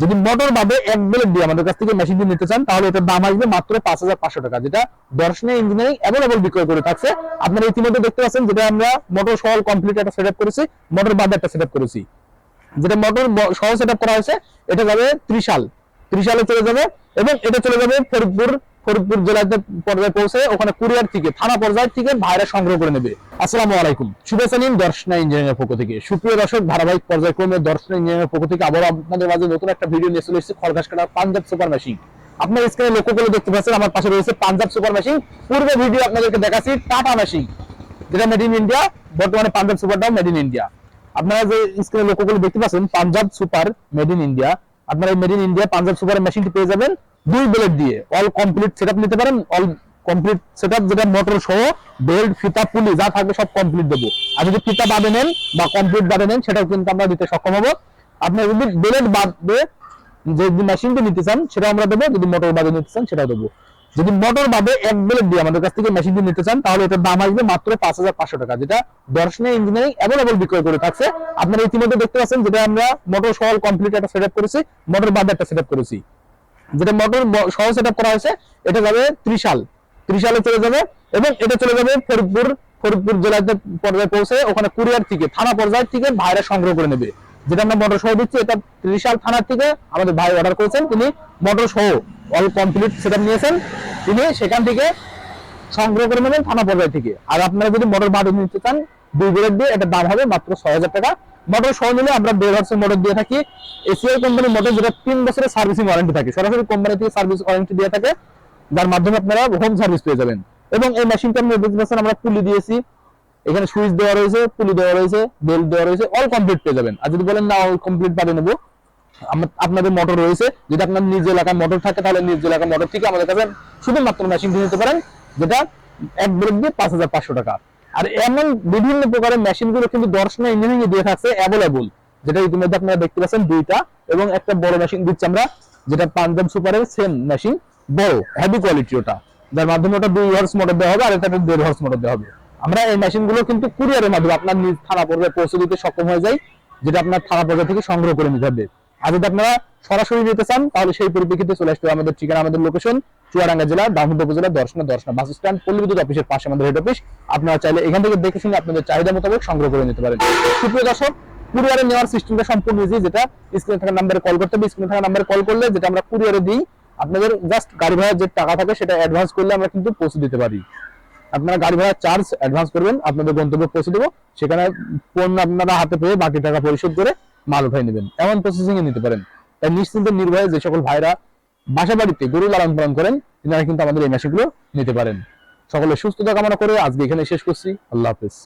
যদি মোটর ভাবে এক ব্লেড দিয়ে আমাদের কাছ থেকে মেশিনটি নিতে চান, তাহলে এটার দাম আসবে মাত্র পাঁচ হাজার পাঁচশো টাকা, যেটা দর্শনে ইঞ্জিনিয়ারিং অ্যাভেলেবল বিক্রয় করে থাকছে। আপনারা ইতিমধ্যে দেখতে পাচ্ছেন যেটা আমরা মোটর সহ কমপ্লিট একটা সেট করেছি মোটর বাদে একটা সেট করেছি। যেটা মোটর সহ সেট করা হয়েছে, এটা যাবে ত্রিশাল। ত্রিশালে চলে যাবে এবং এটা চলে যাবে ফরিদপুর ফরিদপুর জেলাতে পর্যায়ে পৌঁছে ওখানে কুরিয়ার থেকে, থানা পর্যায় থেকে ভাইরা সংগ্রহ করে নেবে। আসসালামু আলাইকুম। শুভেচ্ছা নিন দর্শনা ইঞ্জিনিয়ারিং এর পক্ষ থেকে। সুপ্রিয় দর্শক, ধারাবাহিক পর্যায়ক্রমে দর্শনা ইঞ্জিনিয়ারিং এর পক্ষ থেকে আবার আপনাদের মাঝে নতুন একটা ভিডিও নিয়ে চলে এসেছে খড়ঘাস কাটা পাঞ্জাব সুপার মেশিন। আপনার স্ক্রিনে লক্ষ্য করে দেখতে পাচ্ছেন, আমার পাশে রয়েছে পাঞ্জাব সুপার মেশিন। পূর্বে ভিডিও আপনাদেরকে দেখাচ্ছি, টাটা মেশিন, যেটা মেড ইন ইন্ডিয়া বর্তমানে পাঞ্জাব সুপার সুপারটাও মেড ইন ইন্ডিয়া আপনারা যে স্ক্রিনে লক্ষ্য করে দেখতে পাচ্ছেন, Punjab super made in India আপনারা এই made in India Punjab super মেশিনটি পেয়ে যাবেন। দুই ব্লেড দিয়ে অল কমপ্লিট সেটআপ নিতে পারেন অল কমপ্লিট সেটআপ যেটা মোটর সহ বেল্ট ফিতা পুলি যা থাকবে সব কমপ্লিট দেবো। আর যদি ফিতা বাদে নেন বা কমপ্লিট বাদে নেন, সেটাও কিন্তু আমরা দিতে সক্ষম হব। আপনার যদি বেলেট বাদে যে মেশিনটি নিতে চান সেটা আমরা দেবো। যদি মোটর বাদে নিতে চান, সেটাও দেবো। যদি মোটর বাদে এক বেলেট দিয়ে আমাদের কাছ থেকে মেশিনটি নিতে চান, তাহলে এটার দাম আসবে মাত্র পাঁচ হাজার পাঁচশো টাকা, যেটা দর্শনে ইঞ্জিনিয়ারিং অ্যাভেলেবল বিক্রয় করে থাকছে। আপনারা ইতিমধ্যে দেখতে পাচ্ছেন, যেটা আমরা মোটর সহ কমপ্লিট একটা সেট করেছি মোটর বাদে একটা সেট করেছি। যেটা মোটর সহ সেট করা হয়েছে, এটা যাবে ত্রিশাল। ত্রিশালে চলে যাবে এবং এটা চলে যাবে ফরিদপুর ফরিদপুর জেলাতে পর্যায়ে পৌঁছে ওখানে কুরিয়ার থেকে থানা পর্যায় থেকে ভাইরা সংগ্রহ করে নেবে। যেটা আমরা মোটর সহ দিচ্ছি, এটা ত্রিশাল থানার থেকে আমাদের ভাই অর্ডার করেছেন, তিনি মোটর সহ অল কমপ্লিট সেটআপ নিয়েছেন, তিনি সেখান থেকে সংগ্রহ করে নেবেন থানা পর্যায় থেকে। আর আপনারা যদি মোটর বাদ নিতে চান দুই ব্লেড দিয়ে এটার দাম হবে মাত্র ছয় হাজার টাকা। মোটর সহ নিলে আমরা দেড় বছর মোটর দিয়ে থাকি। এসিআই কোম্পানির মোটর যেটা তিন বছরের সার্ভিসিং ওয়ারেন্টি থাকে। সরাসরি কোম্পানি থেকে সার্ভিস ওয়ারেন্টি দিয়ে থাকে, যার মাধ্যমে আপনারা হোম সার্ভিস পেয়ে যাবেন। এবং এই মেশিনটা আপনি দেখতে পাচ্ছেন আমরা পুলি দিয়েছি। এখানে সুইচ দেওয়া রয়েছে, পুলি দেওয়া রয়েছে বেল দেওয়া রয়েছে অল কমপ্লিট পেয়ে যাবেন। আর যদি বলেন না অল কমপ্লিট পাবে নেব। আপনাদের মোটর রয়েছে। যদি আপনার নিজ এলাকার মোটর থাকে, তাহলে নিজ এলাকার মোটর থেকে আমাদের কাছে শুধুমাত্র মেশিন নিতে পারেন, যেটা এক ব্রেক দিয়ে পাঁচ হাজার পাঁচশো টাকা। আর এমন বিভিন্ন প্রকারের মেশিনগুলো কিন্তু দর্শনা ইঞ্জিনিয়ারিং এ দিয়ে থাকছে অ্যাভেলেবল যেটা ইতিমধ্যে আপনারা দেখতে পাচ্ছেন দুইটা, এবং একটা বড় মেশিন দিচ্ছি আমরা, যেটা পাঞ্জাব সুপারের সেম মেশিন বড় হেভি কোয়ালিটি ওটা। যার মাধ্যমে ওটা দুই হর্স মোটর দেওয়া হবে আর এটা দেড় হর্স মোটর দেওয়া হবে। আমরা এই মেশিনগুলো কিন্তু কুরিয়ারের মাধ্যমে আপনার নিজ থানা পর্যায়ে পৌঁছে দিতে সক্ষম হয়ে যায় যেটা আপনার থানা পর্যায়ে থেকে সংগ্রহ করে নিতে হবে। আর যদি আপনারা সরাসরি নিতে চান, তাহলে সেই পরিপ্রেক্ষিতে চলে আসতে আমাদের ঠিকানা, আমাদের লোকেশন চুয়াডাঙ্গা জেলা, দামোদর উপজেলা, দর্শনা দর্শনা বাস স্ট্যান্ড পল্লী বিদ্যুৎ অফিসের পাশে আমাদের হেড অফিস আপনারা চাইলে এখান থেকে দেখে শুনে আপনাদের চাহিদা মোতাবেক সংগ্রহ করে নিতে পারেন। সুপ্রিয় দর্শক কুরিয়ারে নেওয়ার সিস্টেমটা সম্পূর্ণ ইজি যেটা স্ক্রিনে থাকা নাম্বারে কল করতে হবে স্ক্রিনে থাকা নাম্বারে কল করলে যেটা আমরা কুরিয়ারে দিই, আপনাদের জাস্ট গাড়ি ভাড়ার যে টাকা থাকে সেটা অ্যাডভান্স করলে আমরা কিন্তু পৌঁছে দিতে পারি। আপনারা গাড়ি ভাড়ার চার্জ অ্যাডভান্স করবেন, আপনাদের গন্তব্যে পৌঁছে দেবো, সেখানে পণ্য আপনারা হাতে পেয়ে বাকি টাকা পরিশোধ করে মাল উঠাই নেবেন। এমন প্রসেসিং এ নিতে পারেন। তাই নিশ্চিন্তে নির্ভয়ে যে সকল ভাইরা বাসা বাড়িতে গরু লালন পালন করেন, তিনারা কিন্তু আমাদের এই মেশিনগুলো নিতে পারেন। সকলে সুস্থতা কামনা করে আজকে এখানে শেষ করছি। আল্লাহ হাফেজ।